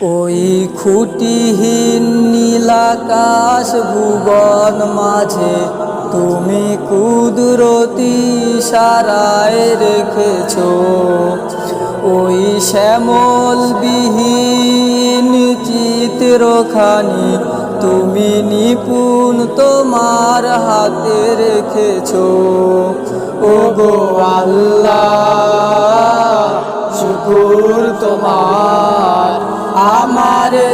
ওই খুঁটিহীন নীলাকাশ ভুবন মাঝে তুমি কুদরতি সারায় রেখেছ। ওই শ্যামল বিহীন চিত্রখানি তুমি নিপুণ তোমার হাতে রেখেছ। ও গো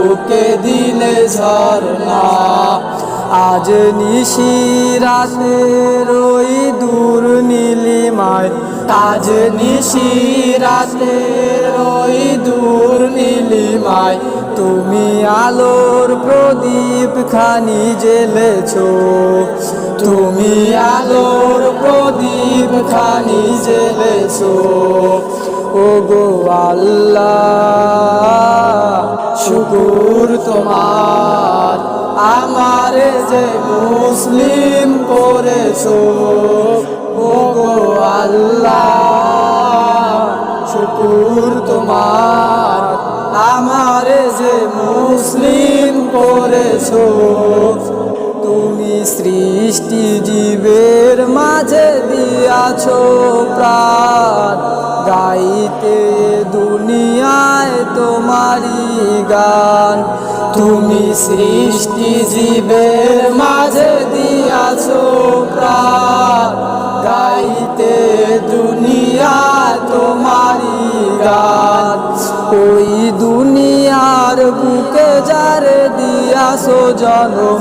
বুকে দিলে ঝর্ণা। আজ নিশি রাতের ওই দূর নীলিমায়। আজ নিশি রাতের ওই দূর নীলিমায়। তুমি আলোর প্রদীপ খানি জ্বেলেছো। তুমি আলোর প্রদীপ খানি জ্বেলেছো। ও গো আল্লাহ। শুকুর তোমার। আমার যে মুসলিম করেছ ও গো আল্লাহ, শুকুর তোমার। আমার যে মুসলিম করেছ, তুমি সৃষ্টি জীবের মাঝে দিয়াছো প্রাণ। গাইতে গান। তুমি সৃষ্টি জীবের মাঝে দিয়াছো গাইতে দুনিয়া তোমারি গান। ওই দুনিয়ার বুকে যারে দিয়াছো জনম,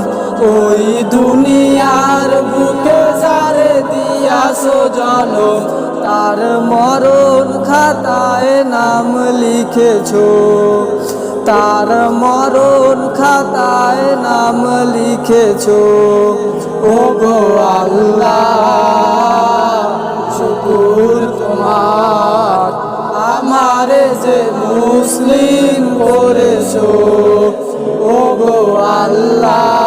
ওই দুনিয়ার বুকে যারে দিয়াছো জনম, তার মরণ খাতায় নাম লিখেছো। তার মরণ খাতায় নাম লিখেছো। ও গো আল্লাহ, শুকুর তোমার। আমার যে মুসলিম করেছ ও গো আল্লাহ,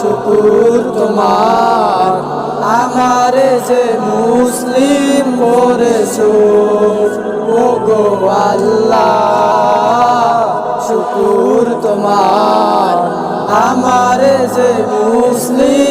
শুকুর তোমার। আমার যে মুসলিম করেছ ও গো আল্লাহ। মুসলিম